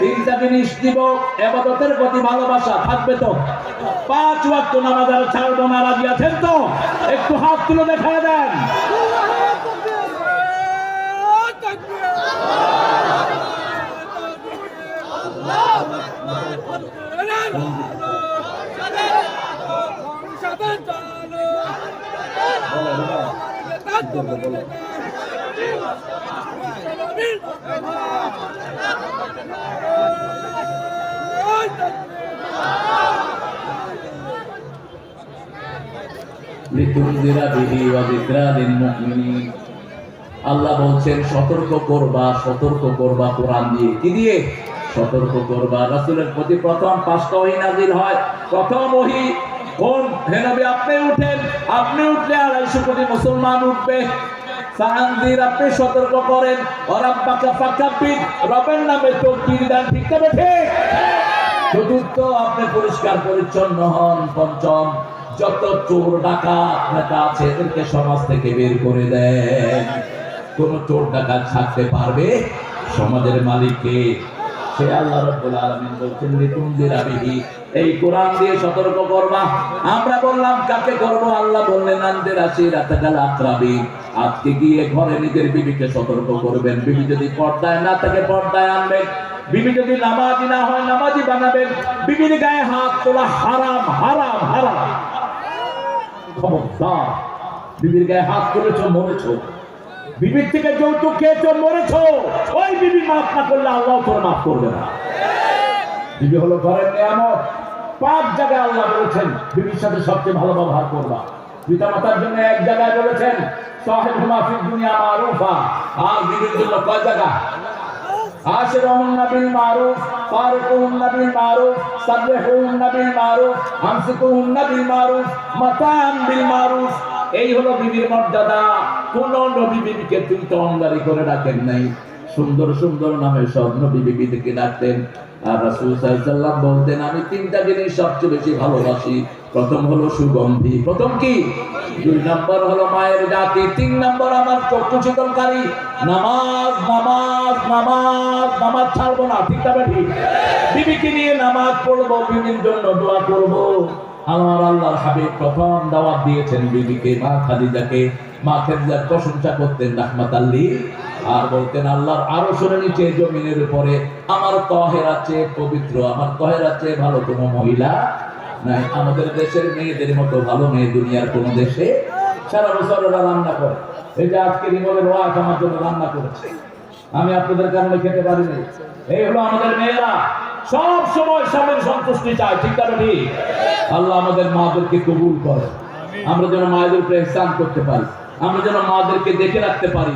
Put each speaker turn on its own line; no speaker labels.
তিনটা জিনিস দিব, এবাদতের প্রতি ভালোবাসা থাকবে তো। পাঁচ ওয়াক্ত নামাজ আর ছাড়বো না, রাজি আছেন তো? একটু হাত তুলে দেখা দেন লিতুনজিরা বিহি আল্লাহ বলছেন, সতর্ক করবা সতর্ক করবা কোরআন দিয়ে। কি দিয়ে? সতর্ক করবা। রাসূলের প্রতি প্রথম পাঁচটা ওহী নাযিল হয়। প্রথম ওহী, কোন? আপনি উঠেন। আপনি উঠলে আড়াইশো কোটি মুসলমান উঠবে। ফাহানদির আপনি সতর্ক করেন। রবের নামে তকবীর দেন। ঠিক ঠিক চতুর্থ, আপনি পরিষ্কার পরিচ্ছন্ন হন। পঞ্চম যত চোর ডাকাত নেতা আছে, এদেরকে সমাজ থেকে বের করে দেন কোন চোর ডাকাত থাকতে পারবে? সমাজের মালিককে। আল্লাহ দিয়ে বিবি যদি না হয় বিবির গায়ে হাত তোলা হারাম হারাম হারাম। খবরদার বিবির গায়ে হাত তুলেছ, মরেছ। বিবির থেকে যৌতুক খেয়েছ, মরেছ। ওই বিবি মাফ না করলে আল্লাহ তোর মাফ করবে না। বিবি হলো ঘরের নিয়ামত। পাঁচ জায়গায় আল্লাহ বলেছেন, বিবির সাথে সবচেয়ে ভালো ব্যবহার করবা। পিতা মাতার জন্য এক জায়গায় বলেছেন, সাহেব মাফিক দুনিয়া মারুফা। আর বিবির জন্য কয় জায়গা? عاشرهن بالمعروف فارقوهن بالمعروف سرحوهن بالمعروف امسكوهن بالمعروف متاعا بالمعروف এই হলো বিবির মর্যাদা কোন নবী বিবিকে তুই তো অঙ্গারি করে ডাকেন নাই সুন্দর সুন্দর নামে সব নবী বিবিকে ডাকতেন আর রাসূল সাল্লাল্লাহু বলতেন, আমি তিনটা জিনিস সবচেয়ে বেশি ভালোবাসি। প্রথম হলো সুগন্ধি। প্রথম কি? দুই নম্বর হলো মায়ের জাতি। তিন নম্বর আমার চক্ষু শীতলকারী নামাজ নামাজ নামাজ নামাজ ছাড়বো না, ঠিক তবে ঠিক বিবিকে নিয়ে নামাজ পড়ব, বিবির জন্য দোয়া করব। আমার আল্লাহর হাবিব প্রথম দাওয়াত দিয়েছেন বিবিকে, মা খাদিজাকে। মা খাদিজার প্রশংসা করতেন রাহমাত আল্লি আর বলতেন, আল্লাহর আরও শুনে নিচে জমিনের উপরে আমার তহের আছে পবিত্র, আমার তহের আছে ভালো কোনো মহিলা নাই। আমাদের দেশের মেয়েদের মতো ভালো মেয়ে দুনিয়ার কোন দেশে সারা বছর ওরা রান্না করে। এই যে আজকে রিমলের ওয়াজ আমার জন্য রান্না করেছে। আমি আপনাদের কারণে খেতে পারিনি। এই হলো আমাদের মেয়েরা। সব সময় স্বামীর সন্তুষ্টি চায়, ঠিক ঠিক আল্লাহ আমাদের মাদেরকে কবুল করে। আমরা যেন মায়েদের উপরে করতে পারি। আমরা যেন মাদেরকে দেখে রাখতে পারি।